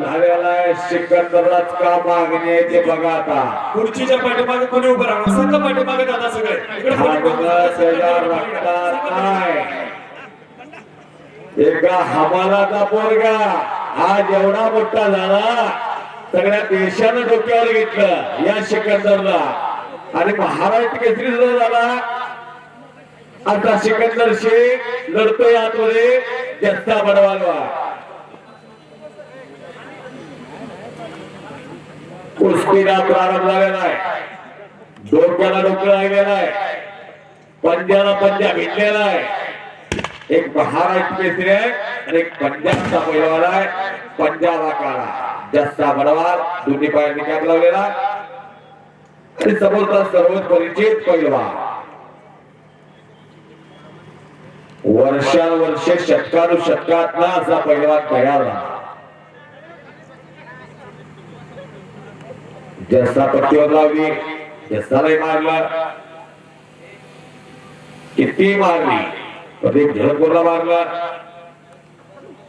आहे सिकंदरलाच का मागणी आहे ते बघा आता. खुर्चीच्या पाठीमागे कोणी उभं राहणार संघ पाठीमागे दादा सगळे. इकडे भांडणं त्याच्या रक्तात नाही एका हमालाचा पोरगा आज एवढा मोठा झाला सगळ्या देशानं डोक्यावर घेतलं या सिकंदरला. आणि महाराष्ट्र केसरी सुद्धा झाला. आता सिकंदर शेख लढतोय आतमध्ये जस्ता बडवालवा कुस्तीला प्रारंभ झालेला आहे. डोक्याला डोकं लागलेला आहे. पंजाला पंजा भिडलेला आहे. एक महाराष्ट्र केसरी आहे आणि एक पंजाबचा पैलवान आहे. पंजाबा काळा जस्ता बडवाल दोन्ही पायांनी कॅप लावलेला. आणि समोरचा सर्वच परिचित पैलवान वर्षानुवर्षे शतकानुशतकातला असा पैलवान तयार झाला. जसा पट्टीवर लावली जसालाही मारलं किती मारली कधी झळकूरला मारला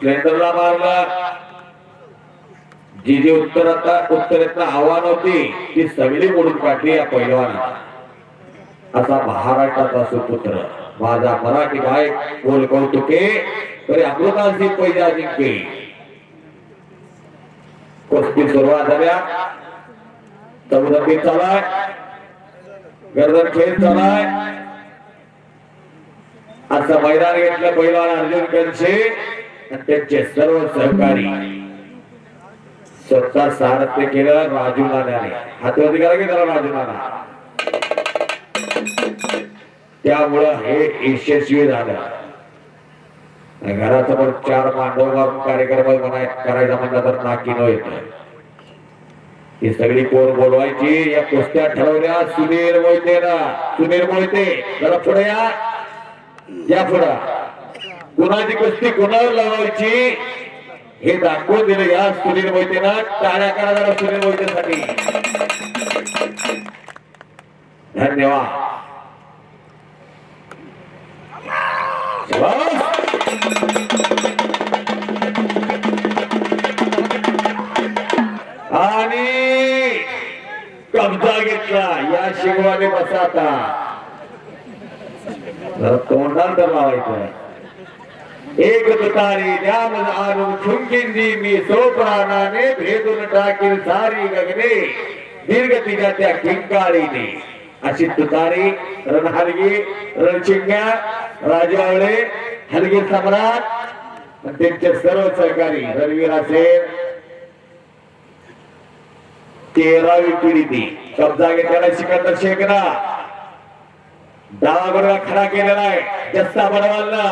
क्लेंडरला मारला जी जी उत्तर उत्तरेतनं आव्हान होती ती सगळी मोडून काढली या पैलवाना असा महाराष्ट्राचा सुपुत्र माझा मराठी गायक बोल कौतुके तरी अमृतासी पैजा जिंकली कुस्ती सुरुवात झाल्या चौदपी चालाय. गर्दन खेळ चालाय. असं मैदान घेतलं पैलवान अर्जुन कंचे आणि त्यांचे सर्व सहकारी स्वतः सारथ्य केलं राजू नाण्याने. हातवरती करा की त्याला राजू नाना. त्यामुळं हे यशस्वी झालं. आणि पण चार मांडव कार्यक्रम करायचा म्हणलं तर न येतं. ही सगळी कोण बोलवायची. या कुस्त्या ठरवल्या सुनील मोहिते ना. सुनील मोहिते जरा पुढे या. या पुढे. कुणाची कुस्ती कुणावर लावायची? हे दाखवून दिलं या सुनील मोहितेनं. टाळ्या करा जरा सुनील मोहितेसाठी. धन्यवाद. आणि कब्जा घेतला. या शिगवाने बसा आता तोंडात तर लावायचं. एक तुतारी ज्ञान आणून ठुंकिंदी मी सोप्राणाने भेदून टाकील सारी गगने. दीर्घ तिच्या त्या किंकाळीने. अशी तुतारी रणहलगी रणशिंग्या राजावळे हलगी सम्राट त्यांचे सर्व सहकारी रणवीर असेल तेरावी पिढी ती कब्जा घेतलेला सिकंदर शेखना. डावा बरोबर खडा केलेला आहे. जस्ता बनवालला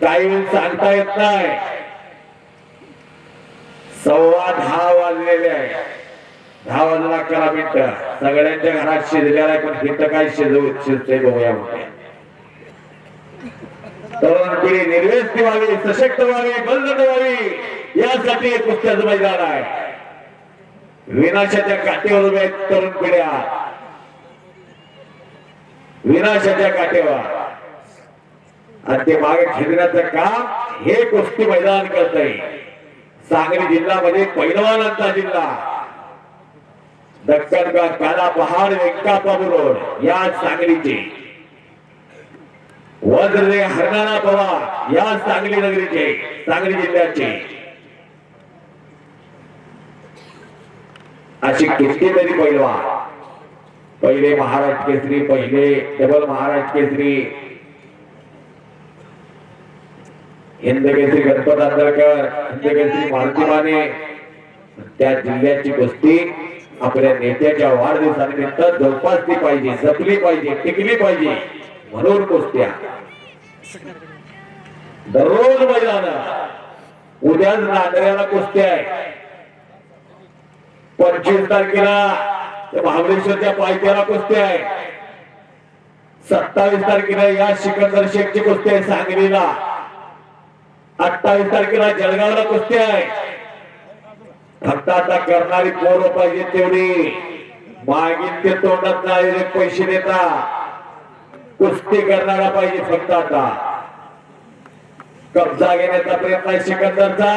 काही वेळ सांगता येत नाही. सव्वा दहा वाजलेले आहे. दहा वाजला अकरा मिनिट. सगळ्यांच्या घरात शिजलेला आहे पण तिथं काय शिजवू शिजते बघूया तरुण पिढी निर्वेस्ती व्हावी सशक्त व्हावी बंद व्हावी. यासाठी एक कुस्त्याचं मैदान आहे. विनाशाच्या काठीवर उभ्या तरुण पिढ्या. विनाशाच्या काठीवर. आणि ते मागे खेळण्याचं काम हे कुस्ती मैदान करत आहे सांगली जिल्ह्यामध्ये पैलवानांचा जिल्हा. दक्कन का काला पहाड व्यंकापाबू रोड या सांगलीचे. वज्र हरणारा पवार या सांगली नगरीचे सांगली जिल्ह्याचे. अशी कितीतरी पहिलवा पहिले महाराज केसरी पहिले डबल महाराज केसरी. हिंद केसरी गणपत आंदळकर हिंद केसरी मारुती माने. त्या जिल्ह्याची कुस्ती आपल्या नेत्याच्या वाढदिवसानिमित्त जोपासली पाहिजे जपली पाहिजे टिकली पाहिजे म्हणून कुस्त्या. दररोज मैदान उद्याच नांदऱ्याला कुस्त्या आहे. पंचवीस तारखेला महाबळेश्वरच्या पायथ्याला कुस्ती आहे. सत्तावीस तारखेला या सिकंदर शेखची कुस्ती आहे सांगलीला. अठ्ठावीस तारखेला जळगावला कुस्ती आहे. फक्त आता करणारी पोरं पाहिजे तेवढी. मागील ते तोंडात नाही पैसे देता. कुस्ती करणारा पाहिजे फक्त आता. कब्जा घेण्याचा प्रयत्न आहे सिकंदरचा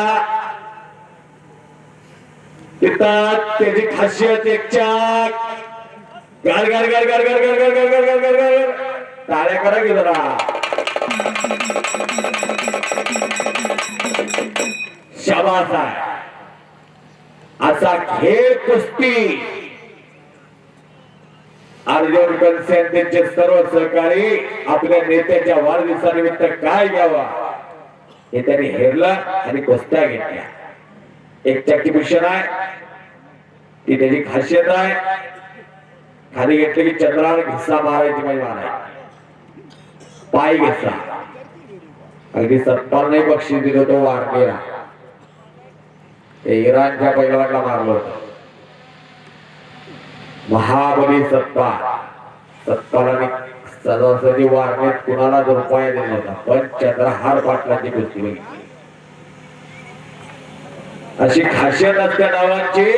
येतात त्याची खासियत एक चाक गार गार गार गार गार गार गार गार गार गार गार गार टाळ्या करा की जरा शाबास आहे असा खेळ कुस्ती अर्जुन कनसेन त्यांचे सर्व सहकारी आपल्या नेत्याच्या वाढदिवसानिमित्त काय घ्यावा हे त्यांनी हेरलं आणि कुस्त्या घेतल्या एक चक्कीभूषण आहे. ती त्याची खासियत आहे. खाली घेतले की चंद्रावर घिस्सा मारायची म्हणजे मारायची पाय घिस्सा. अगदी सत्पारने बक्षीस दिलं तो वारकेला इराणच्या पैलवानला मारलं होतं. महाबली सत्ता. सत्पाराने सदासदी वारणेत कुणाला रुपया दिला होता पण चंद्रहार पाटलाची कुस्ती बघितली अशी खासियत असत्या नावांची.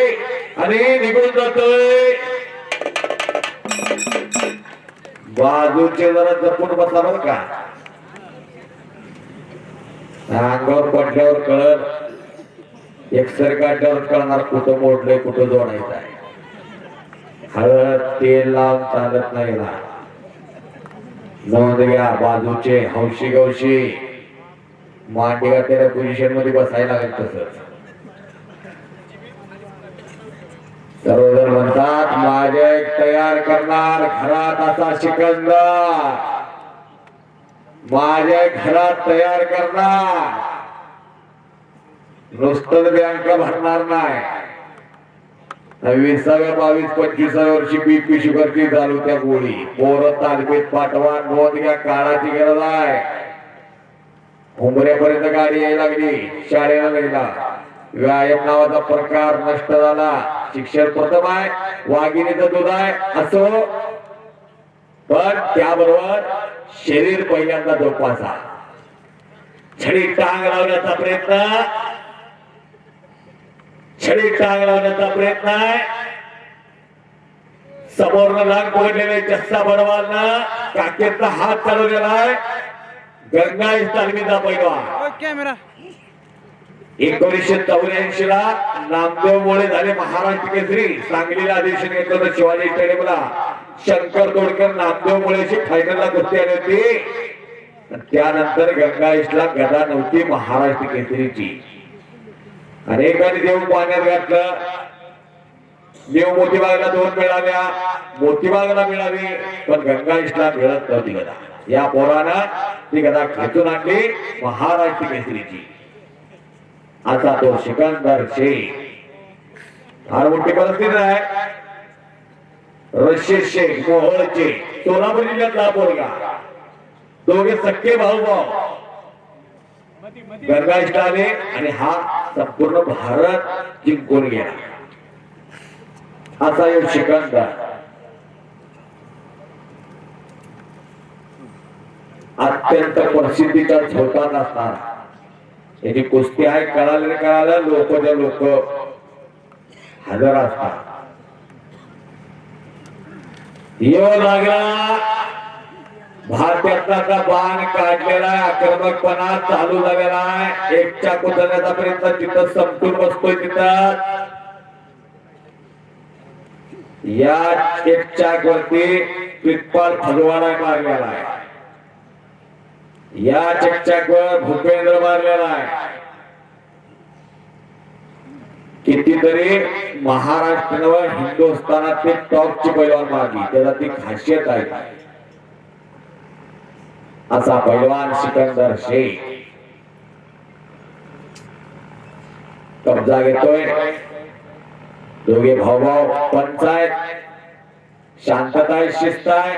आणि निघून जातोय. बाजूचे जरा जपून बसला बरं का. अंगावर पडल्यावर कळत एकसर काढल्यावर कळणार कुठं मोडलंय कुठं जोडायचं आहे. हळद तेल लावून चालत नाही ना. नोंद घ्या बाजूचे हौशी गौशी मांडीगा त्याला पोझिशनमध्ये बसायला लागेल तसंच. सर्वजण म्हणतात माझ्या तयार करणार घरात असा शिकंद माझ्या घरात तयार करणार. नुसतं बँक भरणार नाही. विसाव्या बावीस पंचवीसाव्या वर्षी बीपी शुगरची चालू त्या गोळी. पोरं तालमीत पाठवा नोंद घ्या काळाची गरज आहे. उमऱ्यापर्यंत गाडी यायला लागली शाळेला गेला व्यायाम नावाचा प्रकार नष्ट झाला. शिक्षण प्रथम आहे वाघिणीचं दूध आहे असो. पण त्याबरोबर शरीर पहिल्यांदा जोपासा. छडी टांग लावण्याचा प्रयत्न. छडी टांग लावण्याचा प्रयत्न आहे. समोरनं लाग पकडलेले चस्सा बडवालनं काकेचा हात चालवलेला आहे. गंगा तालमीचा पैलवान. कॅमेरा. एकोणीसशे चौऱ्याऐंशी ला नामदेव मुळे झाले महाराष्ट्र केसरी. सांगलीला अधिवेशन घेतलं होतं शिवाजी स्टेडियमला शंकर तोडकर नामदेव मुळेशी फायनलला कुस्ती आली होती त्यानंतर गंगा गदा नव्हती महाराष्ट्र केसरीची. अनेकांनी देव पाण्यात घातलं. देव मोतीबागला दोन मिळाल्या. मोतीबागला मिळाली पण गंगा ईशला मिळत नव्हती गदा. या पोरानं ती गदा खेचून आणली महाराष्ट्र केसरीची. आता तो सिकंदर शेख फार मोठी परिस्थिती आहे. रशीद शेख मोहोळचे सोलापूर जिल्ह्यातला पोरगा. दोघे सख्खे भाऊ भाऊ गंगा आले आणि हा संपूर्ण भारत जिंकून गेला. असा एक सिकंदर. अत्यंत प्रसिद्धीचा झोका नसणारा त्याची कुस्ती आहे कळाले कळालं लोक ते लोक हजर असतात. येऊ लागला भारतातला बाण काढलेला आहे आक्रमकपणा चालू झालेला आहे. एकच्या कुदरण्याचा प्रयत्न तिथं संपून बसतोय तिथं. या एकच्या वरती पिटपाल फलवाडा मारलेला आहे. या चकचकवर भूपेंद्र मारलेला आहे. कितीतरी महाराष्ट्र व टॉपची पैलवान मारली. त्याला ती खासियत आहे. असा पैलवान सिकंदर शेख. कब्जा घेतोय. दोघे भाऊभाऊ पंचायत. शांतता आहे, शिस्त आहे.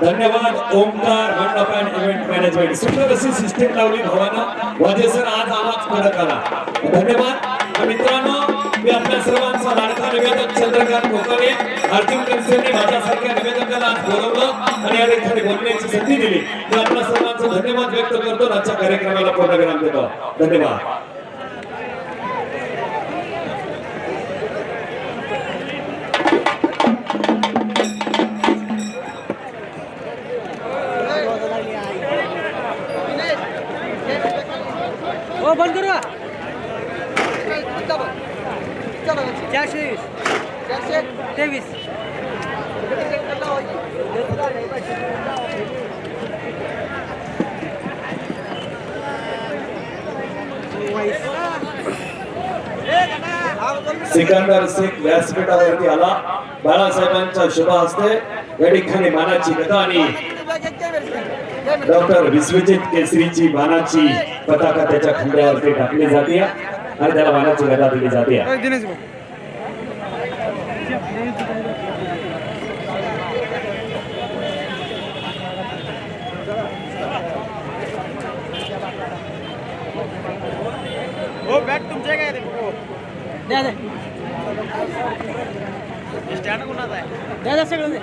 धन्यवाद ओमकार मंडप अँड इव्हेंट मॅनेजमेंट सुंदर अशी सिस्टीम लावली भावानं. वाजे सर आज आवाज कडक आला. धन्यवाद. मित्रांनो मी आपल्या सर्वांचा लाडका निवेदक चंद्रकांत कोकाने अर्जुन कनसेने माझ्यासारख्या निवेदकाला आज बोलवलं आणि या ठिकाणी बोलण्याची संधी दिली. मी आपल्या सर्वांचा धन्यवाद व्यक्त करतो आजच्या कार्यक्रमाला पूर्ण विराम देतो. धन्यवाद. हो बंद करू। तेवीस सिकंदर शेख व्यासपीठावरती आला. शुभ हस्ते या ठिकाणी मानाची गदा आणि डॉक्टर विश्वजित केसरीची मानाची. पताका त्याच्या खांद्यावरती टाकली जाते आणि त्याला वाहनाची गदा दिली जाते सगळं